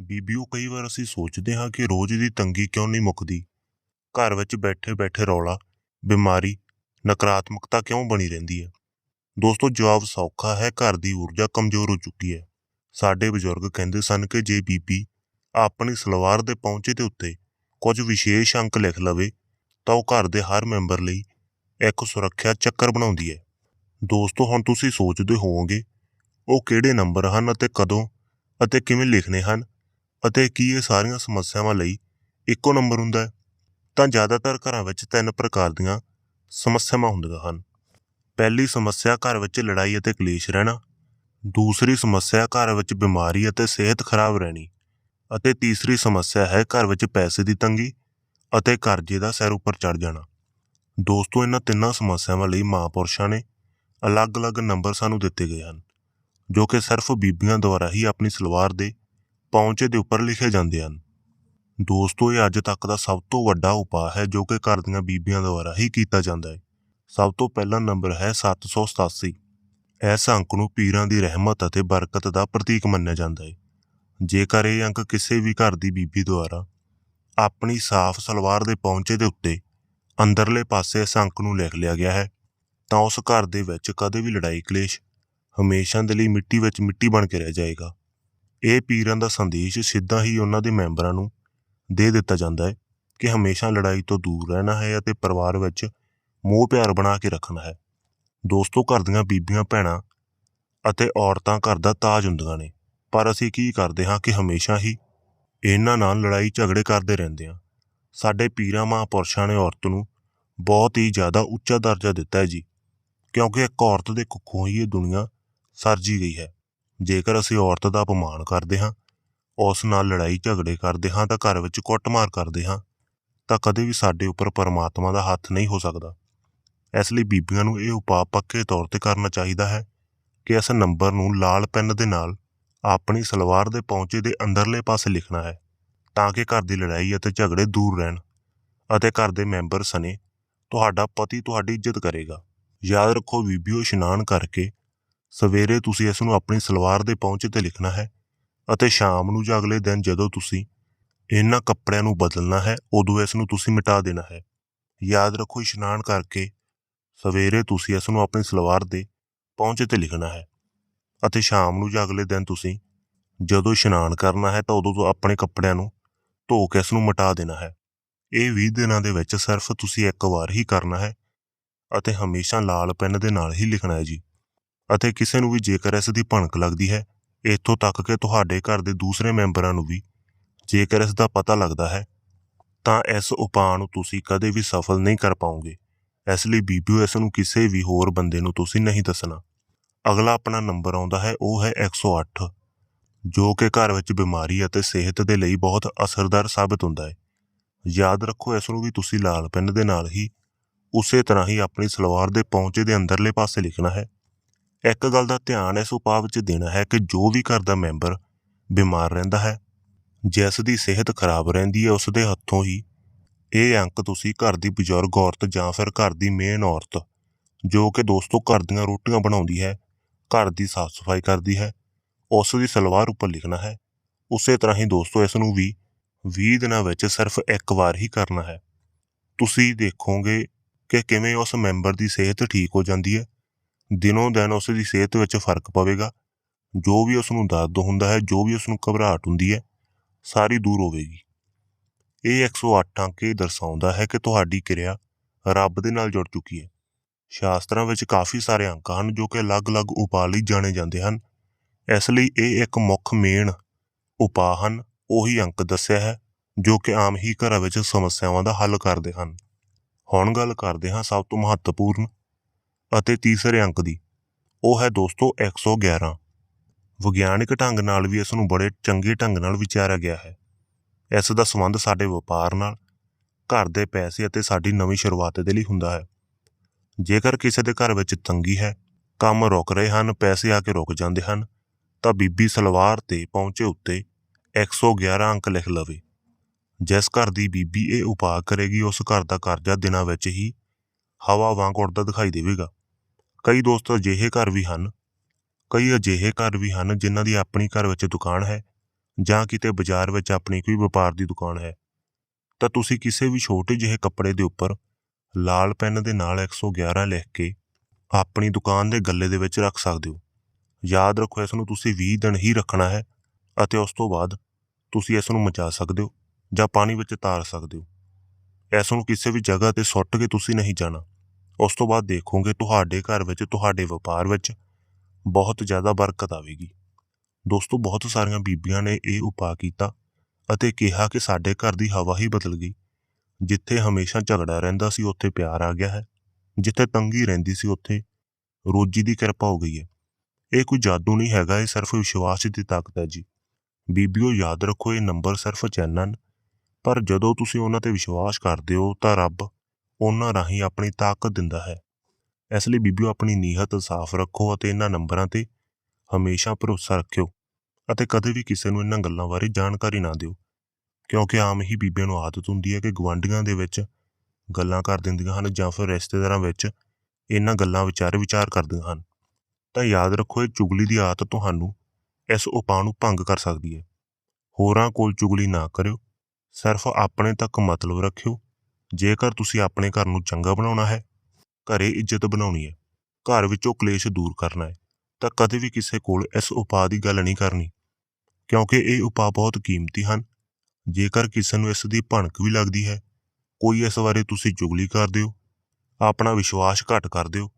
ਬੀਬੀਓ ਕਈ ਵਾਰ ਅਸੀਂ ਸੋਚਦੇ ਹਾਂ ਕਿ ਰੋਜ਼ ਦੀ ਤੰਗੀ ਕਿਉਂ ਨਹੀਂ ਮੁੱਕਦੀ? ਘਰ ਵਿੱਚ ਬੈਠੇ ਬੈਠੇ ਰੌਲਾ, ਬਿਮਾਰੀ, ਨਕਾਰਾਤਮਕਤਾ ਕਿਉਂ ਬਣੀ ਰਹਿੰਦੀ ਹੈ? ਦੋਸਤੋ, ਜਵਾਬ ਸੌਖਾ ਹੈ, ਘਰ ਦੀ ਊਰਜਾ ਕਮਜ਼ੋਰ ਹੋ ਚੁੱਕੀ ਹੈ। ਸਾਡੇ ਬਜ਼ੁਰਗ ਕਹਿੰਦੇ ਸਨ ਕਿ ਜੇ ਬੀਬੀ ਆਪਣੀ ਸਲਵਾਰ ਦੇ ਪਹੁੰਚੇ ਦੇ ਉੱਤੇ ਕੁਝ ਵਿਸ਼ੇਸ਼ ਅੰਕ ਲਿਖ ਲਵੇ, ਤਾਂ ਉਹ ਘਰ ਦੇ ਹਰ ਮੈਂਬਰ ਲਈ ਇੱਕ ਸੁਰੱਖਿਆ ਚੱਕਰ ਬਣਾਉਂਦੀ ਹੈ। ਦੋਸਤੋ, ਹੁਣ ਤੁਸੀਂ ਸੋਚਦੇ ਹੋਵੋਗੇ, ਉਹ ਕਿਹੜੇ ਨੰਬਰ ਹਨ ਅਤੇ ਕਦੋਂ ਅਤੇ ਕਿਵੇਂ ਲਿਖਣੇ ਹਨ? ਅਤੇ ਕੀ ਇਹ ਸਾਰੀਆਂ ਸਮੱਸਿਆਵਾਂ ਲਈ ਇੱਕੋ ਨੰਬਰ ਹੁੰਦਾ ਹੈ? ਤਾਂ ਜ਼ਿਆਦਾਤਰ ਘਰਾਂ ਵਿੱਚ ਤਿੰਨ ਪ੍ਰਕਾਰ ਦੀਆਂ ਸਮੱਸਿਆਵਾਂ ਹੁੰਦੀਆਂ ਹਨ। ਪਹਿਲੀ ਸਮੱਸਿਆ, ਘਰ ਵਿੱਚ ਲੜਾਈ ਅਤੇ ਕਲੇਸ਼ ਰਹਿਣਾ। ਦੂਸਰੀ ਸਮੱਸਿਆ, ਘਰ ਵਿੱਚ ਬਿਮਾਰੀ ਅਤੇ ਸਿਹਤ ਖਰਾਬ ਰਹਿਣੀ। ਅਤੇ ਤੀਸਰੀ ਸਮੱਸਿਆ ਹੈ, ਘਰ ਵਿੱਚ ਪੈਸੇ ਦੀ ਤੰਗੀ ਅਤੇ ਕਰਜ਼ੇ ਦਾ ਸਿਰ ਉੱਪਰ ਚੜ ਜਾਣਾ। ਦੋਸਤੋ, ਇਹਨਾਂ ਤਿੰਨਾਂ ਸਮੱਸਿਆਵਾਂ ਲਈ ਮਹਾਂਪੁਰਸ਼ਾਂ ਨੇ ਅਲੱਗ-ਅਲੱਗ ਨੰਬਰ ਸਾਨੂੰ ਦਿੱਤੇ ਗਏ ਹਨ, ਜੋ ਕਿ ਸਿਰਫ ਬੀਬੀਆਂ ਦੁਆਰਾ ਹੀ ਆਪਣੀ ਸਲਵਾਰ ਦੇ ਪੌਂਚੇ ਦੇ ਉੱਪਰ ਲਿਖੇ ਜਾਂਦੇ ਹਨ। ਦੋਸਤੋ, ਇਹ ਅੱਜ ਤੱਕ ਦਾ ਸਭ ਤੋਂ ਵੱਡਾ ਉਪਾਅ ਹੈ ਜੋ ਕਿ ਘਰ ਦੀਆਂ ਬੀਬੀਆਂ ਦੁਆਰਾ ਹੀ ਕੀਤਾ ਜਾਂਦਾ ਹੈ। ਸਭ ਤੋਂ ਪਹਿਲਾ ਨੰਬਰ ਹੈ 787 ਇਸ ਅੰਕ ਨੂੰ ਪੀਰਾਂ ਦੀ ਰਹਿਮਤ ਅਤੇ ਬਰਕਤ ਦਾ ਪ੍ਰਤੀਕ ਮੰਨਿਆ ਜਾਂਦਾ ਹੈ। ਜੇਕਰ ਇਹ ਅੰਕ ਕਿਸੇ ਵੀ ਘਰ ਦੀ ਬੀਬੀ ਦੁਆਰਾ ਆਪਣੀ ਸਾਫ਼ ਸਲਵਾਰ ਦੇ ਪੌਂਚੇ ਦੇ ਉੱਤੇ ਅੰਦਰਲੇ ਪਾਸੇ ਇਸ ਅੰਕ ਨੂੰ ਲਿਖ ਲਿਆ ਗਿਆ ਹੈ, ਤਾਂ ਉਸ ਘਰ ਦੇ ਵਿੱਚ ਕਦੇ ਵੀ ਲੜਾਈ, ਕਲੇਸ਼ ਹਮੇਸ਼ਾ ਦੇ ਲਈ ਮਿੱਟੀ ਵਿੱਚ ਮਿੱਟੀ ਬਣ ਕੇ ਰਹਿ ਜਾਏਗਾ। ਇਹ ਪੀਰਾਂ ਦਾ ਸੰਦੇਸ਼ ਸਿੱਧਾ ਹੀ ਉਹਨਾਂ ਦੇ ਮੈਂਬਰਾਂ ਨੂੰ ਦੇ ਦਿੱਤਾ ਜਾਂਦਾ ਹੈ ਕਿ ਹਮੇਸ਼ਾ ਲੜਾਈ ਤੋਂ ਦੂਰ ਰਹਿਣਾ ਹੈ ਅਤੇ ਪਰਿਵਾਰ ਵਿੱਚ ਮੋਹ ਪਿਆਰ ਬਣਾ ਕੇ ਰੱਖਣਾ ਹੈ। ਦੋਸਤੋ, ਘਰ ਦੀਆਂ ਬੀਬੀਆਂ, ਭੈਣਾਂ ਅਤੇ ਔਰਤਾਂ ਘਰ ਦਾ ਤਾਜ ਹੁੰਦੀਆਂ ਨੇ। ਪਰ ਅਸੀਂ ਕੀ ਕਰਦੇ ਹਾਂ ਕਿ ਹਮੇਸ਼ਾ ਹੀ ਇਹਨਾਂ ਨਾਲ ਲੜਾਈ ਝਗੜੇ ਕਰਦੇ ਰਹਿੰਦੇ ਹਾਂ। ਸਾਡੇ ਪੀਰਾਂ ਮਹਾਂਪੁਰਸ਼ਾਂ ਨੇ ਔਰਤ ਨੂੰ ਬਹੁਤ ਹੀ ਜ਼ਿਆਦਾ ਉੱਚਾ ਦਰਜਾ ਦਿੱਤਾ ਹੈ ਜੀ, ਕਿਉਂਕਿ ਇੱਕ ਔਰਤ ਦੇ ਕੁੱਖੋਂ ਹੀ ਇਹ ਦੁਨੀਆ ਸਰਜੀ ਗਈ ਹੈ। ਜੇਕਰ ਅਸੀਂ ਔਰਤ ਦਾ ਅਪਮਾਨ ਕਰਦੇ ਹਾਂ, ਉਸ ਨਾਲ ਲੜਾਈ ਝਗੜੇ ਕਰਦੇ ਹਾਂ ਤਾਂ ਘਰ ਵਿੱਚ ਕੁੱਟਮਾਰ ਕਰਦੇ ਹਾਂ, ਤਾਂ ਕਦੇ ਵੀ ਸਾਡੇ ਉੱਪਰ ਪਰਮਾਤਮਾ ਦਾ ਹੱਥ ਨਹੀਂ ਹੋ ਸਕਦਾ। ਇਸ ਲਈ ਬੀਬੀਆਂ ਨੂੰ ਇਹ ਉਪਾਅ ਪੱਕੇ ਤੌਰ ਤੇ ਕਰਨਾ ਚਾਹੀਦਾ ਹੈ ਕਿ ਇਸ ਨੰਬਰ ਨੂੰ ਲਾਲ ਪੈਨ ਦੇ ਨਾਲ ਆਪਣੀ ਸਲਵਾਰ ਦੇ ਪੌਂਚੇ ਦੇ ਅੰਦਰਲੇ ਪਾਸੇ ਲਿਖਣਾ ਹੈ, ਤਾਂ ਕਿ ਘਰ ਦੀ ਲੜਾਈ ਅਤੇ ਝਗੜੇ ਦੂਰ ਰਹਿਣ ਅਤੇ ਘਰ ਦੇ ਮੈਂਬਰ ਸਨੇ ਤੁਹਾਡਾ ਪਤੀ ਤੁਹਾਡੀ ਇੱਜ਼ਤ ਕਰੇਗਾ। ਯਾਦ ਰੱਖੋ ਬੀਬੀਓ, ਇਸ਼ਨਾਨ ਕਰਕੇ ਸਵੇਰੇ ਤੁਸੀਂ ਇਸ ਨੂੰ ਆਪਣੀ ਸਲਵਾਰ ਦੇ ਪਹੁੰਚ ਤੇ ਲਿਖਣਾ ਹੈ ਅਤੇ ਸ਼ਾਮ ਨੂੰ ਜਾਂ ਅਗਲੇ ਦਿਨ ਜਦੋਂ ਤੁਸੀਂ ਇਹਨਾਂ ਕੱਪੜਿਆਂ ਨੂੰ ਬਦਲਣਾ ਹੈ, ਉਦੋਂ ਇਸ ਨੂੰ ਤੁਸੀਂ ਮਿਟਾ ਦੇਣਾ ਹੈ। ਯਾਦ ਰੱਖੋ ਇਸ਼ਨਾਨ ਕਰਕੇ ਸਵੇਰੇ ਤੁਸੀਂ ਇਸ ਨੂੰ ਆਪਣੀ ਸਲਵਾਰ ਦੇ ਪਹੁੰਚ ਤੇ ਲਿਖਣਾ ਹੈ ਅਤੇ ਸ਼ਾਮ ਨੂੰ ਜਾਂ ਅਗਲੇ ਦਿਨ ਤੁਸੀਂ ਜਦੋਂ ਇਸ਼ਨਾਨ ਕਰਨਾ ਹੈ ਤਾਂ ਉਦੋਂ ਤੋਂ ਆਪਣੇ ਕੱਪੜਿਆਂ ਨੂੰ ਧੋ ਕੇ ਇਸ ਨੂੰ ਮਿਟਾ ਦੇਣਾ ਹੈ। ਇਹ 20 ਦਿਨਾਂ ਦੇ ਵਿੱਚ ਸਿਰਫ ਤੁਸੀਂ ਇੱਕ ਵਾਰ ਹੀ ਕਰਨਾ ਹੈ ਅਤੇ ਹਮੇਸ਼ਾ ਲਾਲ ਪੈਨ ਦੇ ਨਾਲ ਹੀ ਲਿਖਣਾ ਹੈ ਜੀ। ਅਤੇ ਕਿਸੇ ਨੂੰ ਵੀ ਜੇਕਰ ਇਸ ਦੀ ਭਣਕ ਲੱਗਦੀ ਹੈ, ਇੱਥੋਂ ਤੱਕ ਕਿ ਤੁਹਾਡੇ ਘਰ ਦੇ ਦੂਸਰੇ ਮੈਂਬਰਾਂ ਨੂੰ ਵੀ ਜੇਕਰ ਇਸ ਦਾ ਪਤਾ ਲੱਗਦਾ ਹੈ, ਤਾਂ ਇਸ ਉਪਾਅ ਨੂੰ ਤੁਸੀਂ ਕਦੇ ਵੀ ਸਫਲ ਨਹੀਂ ਕਰ ਪਾਓਗੇ। ਇਸ ਲਈ ਬੀਬੀਓ ਇਸ ਨੂੰ ਕਿਸੇ ਵੀ ਹੋਰ ਬੰਦੇ ਨੂੰ ਤੁਸੀਂ ਨਹੀਂ ਦੱਸਣਾ। ਅਗਲਾ ਆਪਣਾ ਨੰਬਰ ਆਉਂਦਾ ਹੈ, ਉਹ ਹੈ 108 ਜੋ ਕਿ ਘਰ ਵਿੱਚ ਬਿਮਾਰੀ ਅਤੇ ਸਿਹਤ ਦੇ ਲਈ ਬਹੁਤ ਅਸਰਦਾਰ ਸਾਬਤ ਹੁੰਦਾ ਹੈ। ਯਾਦ ਰੱਖੋ, ਇਸ ਨੂੰ ਵੀ ਤੁਸੀਂ ਲਾਲ ਪੈਨ ਦੇ ਨਾਲ ਹੀ ਉਸੇ ਤਰ੍ਹਾਂ ਹੀ ਆਪਣੀ ਸਲਵਾਰ ਦੇ ਪੌਂਚੇ ਦੇ ਅੰਦਰਲੇ ਪਾਸੇ ਲਿਖਣਾ ਹੈ। ਇੱਕ ਗੱਲ ਦਾ ਧਿਆਨ ਇਸ ਉਪਾਅ ਵਿੱਚ ਦੇਣਾ ਹੈ ਕਿ ਜੋ ਵੀ ਘਰ ਦਾ ਮੈਂਬਰ ਬਿਮਾਰ ਰਹਿੰਦਾ ਹੈ ਜਿਸ ਦੀ ਸਿਹਤ ਖਰਾਬ ਰਹਿੰਦੀ ਹੈ, ਉਸ ਦੇ ਹੱਥੋਂ ਹੀ ਇਹ ਅੰਕ ਤੁਸੀਂ ਘਰ ਦੀ ਬਜ਼ੁਰਗ ਔਰਤ ਜਾਂ ਫਿਰ ਘਰ ਦੀ ਮੇਨ ਔਰਤ, ਜੋ ਕਿ ਦੋਸਤੋ ਘਰ ਦੀਆਂ ਰੋਟੀਆਂ ਬਣਾਉਂਦੀ ਹੈ, ਘਰ ਦੀ ਸਾਫ਼ ਸਫ਼ਾਈ ਕਰਦੀ ਹੈ, ਉਸ ਦੀ ਸਲਵਾਰ ਉੱਪਰ ਲਿਖਣਾ ਹੈ। ਉਸੇ ਤਰ੍ਹਾਂ ਹੀ ਦੋਸਤੋ ਇਸ ਨੂੰ ਵੀ 20 ਦਿਨਾਂ ਵਿੱਚ ਸਿਰਫ ਇੱਕ ਵਾਰ ਹੀ ਕਰਨਾ ਹੈ। ਤੁਸੀਂ ਦੇਖੋਗੇ ਕਿ ਕਿਵੇਂ ਉਸ ਮੈਂਬਰ ਦੀ ਸਿਹਤ ਠੀਕ ਹੋ ਜਾਂਦੀ ਹੈ। ਦਿਨੋਂ ਦਿਨ ਉਸ ਦੀ ਸਿਹਤ ਵਿੱਚ ਫ਼ਰਕ ਪਵੇਗਾ। ਜੋ ਵੀ ਉਸ ਨੂੰ ਦਰਦ ਹੁੰਦਾ ਹੈ, ਜੋ ਵੀ ਉਸ ਨੂੰ ਘਬਰਾਹਟ ਹੁੰਦੀ ਹੈ, ਸਾਰੀ ਦੂਰ ਹੋਵੇਗੀ। ਇਹ 108 ਅੰਕ ਇਹ ਦਰਸਾਉਂਦਾ ਹੈ ਕਿ ਤੁਹਾਡੀ ਕਿਰਿਆ ਰੱਬ ਦੇ ਨਾਲ ਜੁੜ ਚੁੱਕੀ ਹੈ। ਸ਼ਾਸਤਰਾਂ ਵਿੱਚ ਕਾਫੀ ਸਾਰੇ ਅੰਕ ਹਨ ਜੋ ਕਿ ਅਲੱਗ-ਅਲੱਗ ਉਪਾਅ ਲਈ ਜਾਣੇ ਜਾਂਦੇ ਹਨ। ਇਸ ਲਈ ਇਹ ਇੱਕ ਮੁੱਖ ਮੇਨ ਉਪਾਅ ਹਨ। ਉਹੀ ਅੰਕ ਦੱਸਿਆ ਹੈ ਜੋ ਕਿ ਆਮ ਹੀ ਘਰਾਂ ਵਿੱਚ ਸਮੱਸਿਆਵਾਂ ਦਾ ਹੱਲ ਕਰਦੇ ਹਨ। ਹੁਣ ਗੱਲ ਕਰਦੇ ਹਾਂ ਸਭ ਤੋਂ ਮਹੱਤਵਪੂਰਨ ਅਤੇ ਤੀਸਰੇ ਅੰਕ ਦੀ। ਉਹ ਹੈ ਦੋਸਤੋ 111 ਵਿਗਿਆਨਿਕ ਢੰਗ ਨਾਲ ਵੀ ਇਸ ਨੂੰ ਬੜੇ ਚੰਗੇ ਢੰਗ ਨਾਲ ਵਿਚਾਰਿਆ ਗਿਆ ਹੈ। ਇਸ ਦਾ ਸੰਬੰਧ ਸਾਡੇ ਵਪਾਰ ਨਾਲ, ਘਰ ਦੇ ਪੈਸੇ ਅਤੇ ਸਾਡੀ ਨਵੀਂ ਸ਼ੁਰੂਆਤ ਦੇ ਲਈ ਹੁੰਦਾ ਹੈ। ਜੇਕਰ ਕਿਸੇ ਦੇ ਘਰ ਵਿੱਚ ਤੰਗੀ ਹੈ, ਕੰਮ ਰੁਕ ਰਹੇ ਹਨ, ਪੈਸੇ ਆ ਕੇ ਰੁਕ ਜਾਂਦੇ ਹਨ, ਤਾਂ ਬੀਬੀ ਸਲਵਾਰ ਤੇ ਪਹੁੰਚੇ ਉੱਤੇ 111 ਅੰਕ ਲਿਖ ਲਵੇ। ਜਿਸ ਘਰ ਦੀ ਬੀਬੀ ਇਹ ਉਪਾਅ ਕਰੇਗੀ, ਉਸ ਘਰ ਦਾ ਕਰਜ਼ਾ ਦਿਨਾਂ ਵਿੱਚ ਹੀ ਹਵਾ ਵਾਂਗ ਉੱਡਦਾ ਦਿਖਾਈ ਦੇਵੇਗਾ। ਕਈ ਦੋਸਤ ਅਜਿਹੇ ਘਰ ਵੀ ਹਨ, ਕਈ ਅਜਿਹੇ ਘਰ ਵੀ ਹਨ ਜਿਨ੍ਹਾਂ ਦੀ ਆਪਣੀ ਘਰ ਵਿੱਚ ਦੁਕਾਨ ਹੈ ਜਾਂ ਕਿਤੇ ਬਾਜ਼ਾਰ ਵਿੱਚ ਆਪਣੀ ਕੋਈ ਵਪਾਰ ਦੀ ਦੁਕਾਨ ਹੈ। ਤਾਂ ਤੁਸੀਂ ਕਿਸੇ ਵੀ ਛੋਟੇ ਜਿਹੇ ਕੱਪੜੇ ਦੇ ਉੱਪਰ ਲਾਲ ਪੈਨ ਦੇ ਨਾਲ 111 ਲਿਖ ਕੇ ਆਪਣੀ ਦੁਕਾਨ ਦੇ ਗੱਲੇ ਦੇ ਵਿੱਚ ਰੱਖ ਸਕਦੇ ਹੋ। ਯਾਦ ਰੱਖੋ ਇਸ ਨੂੰ ਤੁਸੀਂ 20 ਦਿਨ ਹੀ ਰੱਖਣਾ ਹੈ ਅਤੇ ਉਸ ਤੋਂ ਬਾਅਦ ਤੁਸੀਂ ਇਸ ਨੂੰ ਮਚਾ ਸਕਦੇ ਹੋ ਜਾਂ ਪਾਣੀ ਵਿੱਚ ਤਾਰ ਸਕਦੇ ਹੋ। ਇਸ ਨੂੰ ਕਿਸੇ ਵੀ ਜਗ੍ਹਾ ਤੇ ਸੁੱਟ ਕੇ ਤੁਸੀਂ ਨਹੀਂ ਜਾਣਾ। ਉਸ ਤੋਂ ਬਾਅਦ ਦੇਖੋਗੇ ਤੁਹਾਡੇ ਘਰ ਵਿੱਚ, ਤੁਹਾਡੇ ਵਪਾਰ ਵਿੱਚ ਬਹੁਤ ਜ਼ਿਆਦਾ ਬਰਕਤ ਆਵੇਗੀ। ਦੋਸਤੋ, ਬਹੁਤ ਸਾਰੀਆਂ ਬੀਬੀਆਂ ਨੇ ਇਹ ਉਪਾਅ ਕੀਤਾ ਅਤੇ ਕਿਹਾ ਕਿ ਸਾਡੇ ਘਰ ਦੀ ਹਵਾ ਹੀ ਬਦਲ ਗਈ। ਜਿੱਥੇ ਹਮੇਸ਼ਾ ਝਗੜਾ ਰਹਿੰਦਾ ਸੀ, ਉੱਥੇ ਪਿਆਰ ਆ ਗਿਆ ਹੈ। ਜਿੱਥੇ ਤੰਗੀ ਰਹਿੰਦੀ ਸੀ, ਉੱਥੇ ਰੋਜੀ ਦੀ ਕਿਰਪਾ ਹੋ ਗਈ ਹੈ। ਇਹ ਕੋਈ ਜਾਦੂ ਨਹੀਂ ਹੈਗਾ, ਇਹ ਸਿਰਫ ਵਿਸ਼ਵਾਸ ਦੀ ਤਾਕਤ ਹੈ ਜੀ। ਬੀਬੀਓ, ਯਾਦ ਰੱਖੋ, ਇਹ ਨੰਬਰ ਸਿਰਫ ਚੈਨਨ ਪਰ ਜਦੋਂ ਤੁਸੀਂ ਉਹਨਾਂ ਤੇ ਵਿਸ਼ਵਾਸ ਕਰਦੇ ਹੋ ਤਾਂ ਰੱਬ ਉਹਨਾਂ ਰਾਹੀਂ ਆਪਣੀ ਤਾਕਤ ਦਿੰਦਾ ਹੈ। ਇਸ ਲਈ ਬੀਬੀਓ ਆਪਣੀ ਨੀਅਤ ਸਾਫ਼ ਰੱਖੋ ਅਤੇ ਇਹਨਾਂ ਨੰਬਰਾਂ ਤੇ ਹਮੇਸ਼ਾ ਭਰੋਸਾ ਰੱਖਿਓ ਅਤੇ ਕਦੇ ਵੀ ਕਿਸੇ ਨੂੰ ਇਹਨਾਂ ਗੱਲਾਂ ਬਾਰੇ ਜਾਣਕਾਰੀ ਨਾ ਦਿਓ, ਕਿਉਂਕਿ ਆਮ ਹੀ ਬੀਬੀਆਂ ਨੂੰ ਆਦਤ ਹੁੰਦੀ ਹੈ ਕਿ ਗਵਾਂਢੀਆਂ ਦੇ ਵਿੱਚ ਗੱਲਾਂ ਕਰ ਦਿੰਦੀਆਂ ਹਨ ਜਾਂ ਫਿਰ ਰਿਸ਼ਤੇਦਾਰਾਂ ਵਿੱਚ ਇਹਨਾਂ ਗੱਲਾਂ ਵਿਚਾਰ ਵਿਚਾਰ ਕਰਦੀਆਂ ਹਨ। ਤਾਂ ਯਾਦ ਰੱਖੋ, ਇਹ ਚੁਗਲੀ ਦੀ ਆਦਤ ਤੁਹਾਨੂੰ ਇਸ ਉਪਾਅ ਨੂੰ ਭੰਗ ਕਰ ਸਕਦੀ ਹੈ। ਹੋਰਾਂ ਕੋਲ ਚੁਗਲੀ ਨਾ ਕਰਿਓ, ਸਿਰਫ ਆਪਣੇ ਤੱਕ ਮਤਲਬ ਰੱਖਿਓ ਜੇਕਰ ਤੁਸੀਂ ਆਪਣੇ ਘਰ ਨੂੰ ਚੰਗਾ ਬਣਾਉਣਾ ਹੈ, ਘਰੇ ਇੱਜ਼ਤ ਬਣਾਉਣੀ ਹੈ, ਘਰ ਵਿੱਚੋਂ ਕਲੇਸ਼ ਦੂਰ ਕਰਨਾ ਹੈ, ਤਾਂ ਕਦੇ ਵੀ ਕਿਸੇ ਕੋਲ ਇਸ ਉਪਾਅ ਦੀ ਗੱਲ ਨਹੀਂ ਕਰਨੀ, ਕਿਉਂਕਿ ਇਹ ਉਪਾਅ ਬਹੁਤ ਕੀਮਤੀ ਹਨ। ਜੇਕਰ ਕਿਸੇ ਨੂੰ ਇਸ ਦੀ ਭਣਕ ਵੀ ਲੱਗਦੀ ਹੈ, ਕੋਈ ਇਸ ਬਾਰੇ ਤੁਸੀਂ ਚੁਗਲੀ ਕਰਦੇ ਹੋ, ਆਪਣਾ ਵਿਸ਼ਵਾਸ ਘੱਟ ਕਰਦੇ ਹੋ,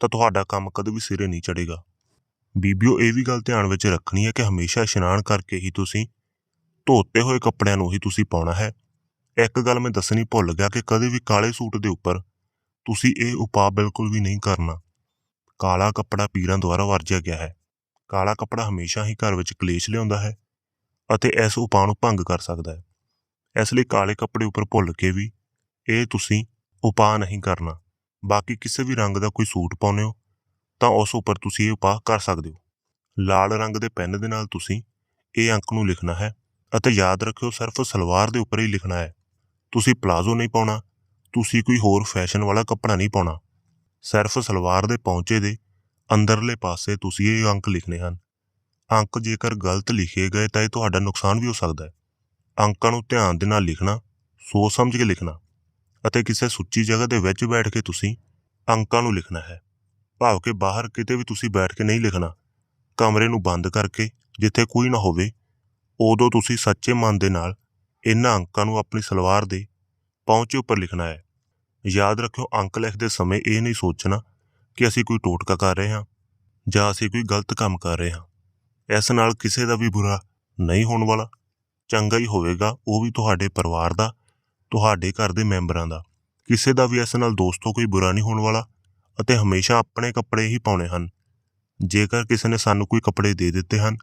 ਤਾਂ ਤੁਹਾਡਾ ਕੰਮ ਕਦੇ ਵੀ ਸਿਰੇ ਨਹੀਂ ਚੜੇਗਾ ਬੀਬੀਓ, ਇਹ ਵੀ ਗੱਲ ਧਿਆਨ ਵਿੱਚ ਰੱਖਣੀ ਹੈ ਕਿ ਹਮੇਸ਼ਾ ਇਸ਼ਨਾਨ ਕਰਕੇ ਹੀ ਤੁਸੀਂ ਧੋਤੇ ਹੋਏ ਕੱਪੜਿਆਂ ਨੂੰ ਹੀ ਤੁਸੀਂ ਪਾਉਣਾ ਹੈ। ਇੱਕ ਗੱਲ ਮੈਂ ਦੱਸਣੀ ਭੁੱਲ ਗਿਆ ਕਿ ਕਦੇ ਵੀ ਕਾਲੇ ਸੂਟ ਦੇ ਉੱਪਰ ਤੁਸੀਂ ਇਹ ਉਪਾਅ ਬਿਲਕੁਲ ਵੀ ਨਹੀਂ ਕਰਨਾ। ਕਾਲਾ ਕੱਪੜਾ ਪੀਰਾਂ ਦੁਆਰਾ ਵਰਜਿਆ ਗਿਆ ਹੈ। ਕਾਲਾ ਕੱਪੜਾ ਹਮੇਸ਼ਾ ਹੀ ਘਰ ਵਿੱਚ ਕਲੇਸ਼ ਲਿਆਉਂਦਾ ਹੈ ਅਤੇ ਇਸ ਉਪਾਅ ਨੂੰ ਭੰਗ ਕਰ ਸਕਦਾ ਹੈ। ਇਸ ਲਈ ਕਾਲੇ ਕੱਪੜੇ ਉੱਪਰ ਭੁੱਲ ਕੇ ਵੀ ਇਹ ਤੁਸੀਂ ਉਪਾਅ ਨਹੀਂ ਕਰਨਾ। ਬਾਕੀ ਕਿਸੇ ਵੀ ਰੰਗ ਦਾ ਕੋਈ ਸੂਟ ਪਾਉਂਦੇ ਹੋ ਤਾਂ ਉਸ ਉੱਪਰ ਤੁਸੀਂ ਇਹ ਉਪਾਅ ਕਰ ਸਕਦੇ ਹੋ। ਲਾਲ ਰੰਗ ਦੇ ਪੈਨ ਦੇ ਨਾਲ ਤੁਸੀਂ ਇਹ ਅੰਕ ਨੂੰ ਲਿਖਣਾ ਹੈ ਅਤੇ ਯਾਦ ਰੱਖਿਓ ਸਿਰਫ ਸਲਵਾਰ ਦੇ ਉੱਪਰ ਹੀ ਲਿਖਣਾ ਹੈ। ਤੁਸੀਂ ਪਲਾਜ਼ੋ ਨਹੀਂ ਪਾਉਣਾ, ਤੁਸੀਂ ਕੋਈ ਹੋਰ ਫੈਸ਼ਨ ਵਾਲਾ ਕੱਪੜਾ ਨਹੀਂ ਪਾਉਣਾ। ਸਿਰਫ ਸਲਵਾਰ ਦੇ ਪੌਂਚੇ ਦੇ ਅੰਦਰਲੇ ਪਾਸੇ ਤੁਸੀਂ ਇਹ ਅੰਕ ਲਿਖਣੇ ਹਨ। ਅੰਕ ਜੇਕਰ ਗਲਤ ਲਿਖੇ ਗਏ ਤਾਂ ਇਹ ਤੁਹਾਡਾ ਨੁਕਸਾਨ ਵੀ ਹੋ ਸਕਦਾ ਹੈ। ਅੰਕਾਂ ਨੂੰ ਧਿਆਨ ਦੇ ਨਾਲ ਲਿਖਣਾ, ਸੋਚ ਸਮਝ ਕੇ ਲਿਖਣਾ ਅਤੇ ਕਿਸੇ ਸੁੱਚੀ ਜਗ੍ਹਾ ਦੇ ਵਿੱਚ ਬੈਠ ਕੇ ਤੁਸੀਂ ਅੰਕਾਂ ਨੂੰ ਲਿਖਣਾ ਹੈ। ਭਾਵ ਕਿ ਬਾਹਰ ਕਿਤੇ ਵੀ ਤੁਸੀਂ ਬੈਠ ਕੇ ਨਹੀਂ ਲਿਖਣਾ, ਕਮਰੇ ਨੂੰ ਬੰਦ ਕਰਕੇ ਜਿੱਥੇ ਕੋਈ ਨਾ ਹੋਵੇ, ਉਦੋਂ ਤੁਸੀਂ ਸੱਚੇ ਮਨ ਦੇ ਨਾਲ ਇਹਨਾਂ ਅੰਕਾਂ ਨੂੰ ਆਪਣੀ ਸਲਵਾਰ ਦੇ ਪੌਂਚੇ ਉੱਪਰ ਲਿਖਣਾ ਹੈ। ਯਾਦ ਰੱਖਿਓ, ਅੰਕ ਲਿਖਦੇ ਸਮੇਂ ਇਹ ਨਹੀਂ ਸੋਚਣਾ ਕਿ ਅਸੀਂ ਕੋਈ ਟੋਟਕਾ ਕਰ ਰਹੇ ਹਾਂ ਜਾਂ ਅਸੀਂ ਕੋਈ ਗਲਤ ਕੰਮ ਕਰ ਰਹੇ ਹਾਂ। ਇਸ ਨਾਲ ਕਿਸੇ ਦਾ ਵੀ ਬੁਰਾ ਨਹੀਂ ਹੋਣ ਵਾਲਾ। ਚੰਗਾ ਹੀ ਹੋਵੇਗਾ, ਉਹ ਵੀ ਤੁਹਾਡੇ ਪਰਿਵਾਰ ਦਾ, ਤੁਹਾਡੇ ਘਰ ਦੇ ਮੈਂਬਰਾਂ ਦਾ। ਕਿਸੇ ਦਾ ਵੀ ਇਸ ਨਾਲ ਦੋਸਤੋ ਕੋਈ ਬੁਰਾ ਨਹੀਂ ਹੋਣ ਵਾਲਾ ਅਤੇ ਹਮੇਸ਼ਾ ਆਪਣੇ ਕੱਪੜੇ ਹੀ ਪਾਉਣੇ ਹਨ। ਜੇਕਰ ਕਿਸੇ ਨੇ ਸਾਨੂੰ ਕੋਈ ਕੱਪੜੇ ਦੇ ਦਿੱਤੇ ਹਨ,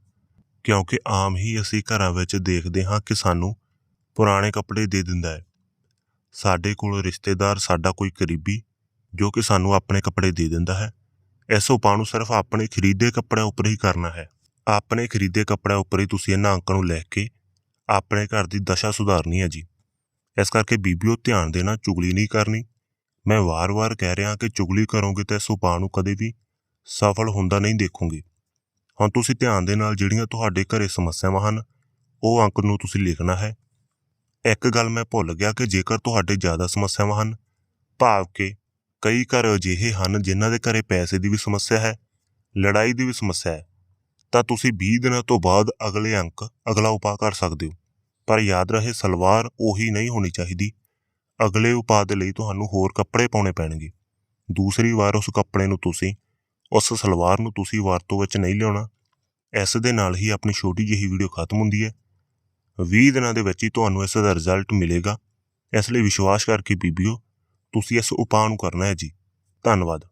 ਕਿਉਂਕਿ ਆਮ ਹੀ ਅਸੀਂ ਘਰਾਂ ਵਿੱਚ ਦੇਖਦੇ ਹਾਂ ਕਿ ਸਾਨੂੰ ਪੁਰਾਣੇ ਕੱਪੜੇ ਦੇ ਦਿੰਦਾ ਹੈ। ਸਾਡੇ ਕੋਲ ਰਿਸ਼ਤੇਦਾਰ ਸਾਡਾ ਕੋਈ ਕਰੀਬੀ ਜੋ ਕਿ ਸਾਨੂੰ ਆਪਣੇ ਕੱਪੜੇ ਦੇ ਦਿੰਦਾ ਹੈ। ਇਸ ਉਪਾਅ ਨੂੰ ਸਿਰਫ ਆਪਣੇ ਖਰੀਦੇ ਕੱਪੜਿਆਂ ਉੱਪਰ ਹੀ ਕਰਨਾ ਹੈ। ਆਪਣੇ ਖਰੀਦੇ ਕੱਪੜਿਆਂ ਉੱਪਰ ਹੀ ਤੁਸੀਂ ਇਹਨਾਂ ਅੰਕਾਂ ਨੂੰ ਲੈ ਕੇ ਆਪਣੇ ਘਰ ਦੀ ਦਸ਼ਾ ਸੁਧਾਰਨੀ ਹੈ ਜੀ। ਇਸ ਕਰਕੇ ਬੀਬੀਓ ਧਿਆਨ ਦੇਣਾ, ਚੁਗਲੀ ਨਹੀਂ ਕਰਨੀ। ਮੈਂ ਵਾਰ-ਵਾਰ ਕਹਿ ਰਿਹਾ ਕਿ ਚੁਗਲੀ ਕਰੋਗੇ ਤਾਂ ਇਸ ਉਪਾਅ ਨੂੰ ਕਦੇ ਵੀ ਸਫਲ ਹੁੰਦਾ ਨਹੀਂ ਦੇਖੋਗੇ। ਹੁਣ ਤੁਸੀਂ ਧਿਆਨ ਦੇ ਨਾਲ ਜਿਹੜੀਆਂ ਤੁਹਾਡੇ ਘਰੇ ਸਮੱਸਿਆਵਾਂ ਹਨ, ਉਹ ਅੰਕ ਨੂੰ ਤੁਸੀਂ ਲਿਖਣਾ ਹੈ। ਇੱਕ ਗੱਲ ਮੈਂ ਭੁੱਲ ਗਿਆ ਕਿ ਜੇਕਰ ਤੁਹਾਡੇ ਜ਼ਿਆਦਾ ਸਮੱਸਿਆਵਾਂ ਹਨ, ਭਾਵ ਕਿ ਕਈ ਘਰ ਅਜਿਹੇ ਹਨ ਜਿਨ੍ਹਾਂ ਦੇ ਘਰੇ ਪੈਸੇ ਦੀ ਵੀ ਸਮੱਸਿਆ ਹੈ, ਲੜਾਈ ਦੀ ਵੀ ਸਮੱਸਿਆ ਹੈ, ਤਾਂ ਤੁਸੀਂ 20 ਦਿਨਾਂ ਤੋਂ ਬਾਅਦ ਅਗਲੇ ਅੰਕ, ਅਗਲਾ ਉਪਾਅ ਕਰ ਸਕਦੇ ਹੋ। ਪਰ ਯਾਦ ਰਹੇ, ਸਲਵਾਰ ਉਹੀ ਨਹੀਂ ਹੋਣੀ ਚਾਹੀਦੀ। ਅਗਲੇ ਉਪਾਅ ਦੇ ਲਈ ਤੁਹਾਨੂੰ ਹੋਰ ਕੱਪੜੇ ਪਾਉਣੇ ਪੈਣਗੇ। ਦੂਸਰੀ ਵਾਰ ਉਸ ਕੱਪੜੇ ਨੂੰ ਤੁਸੀਂ, ਉਸ ਸਲਵਾਰ ਨੂੰ ਤੁਸੀਂ ਵਰਤੋਂ ਵਿੱਚ ਨਹੀਂ ਲਿਆਉਣਾ। ਇਸ ਦੇ ਨਾਲ ਹੀ ਆਪਣੀ ਛੋਟੀ ਜਿਹੀ ਵੀਡੀਓ ਖਤਮ ਹੁੰਦੀ ਹੈ। 20 ਦਿਨਾਂ ਦੇ ਵਿੱਚ ਹੀ ਤੁਹਾਨੂੰ ਇਸ ਦਾ ਰਿਜ਼ਲਟ ਮਿਲੇਗਾ। ਇਸ ਲਈ ਵਿਸ਼ਵਾਸ ਕਰਕੇ ਬੀਬੀਓ, ਤੁਸੀਂ ਇਸ ਉਪਾਅ ਨੂੰ ਕਰਨਾ ਹੈ ਜੀ। ਧੰਨਵਾਦ।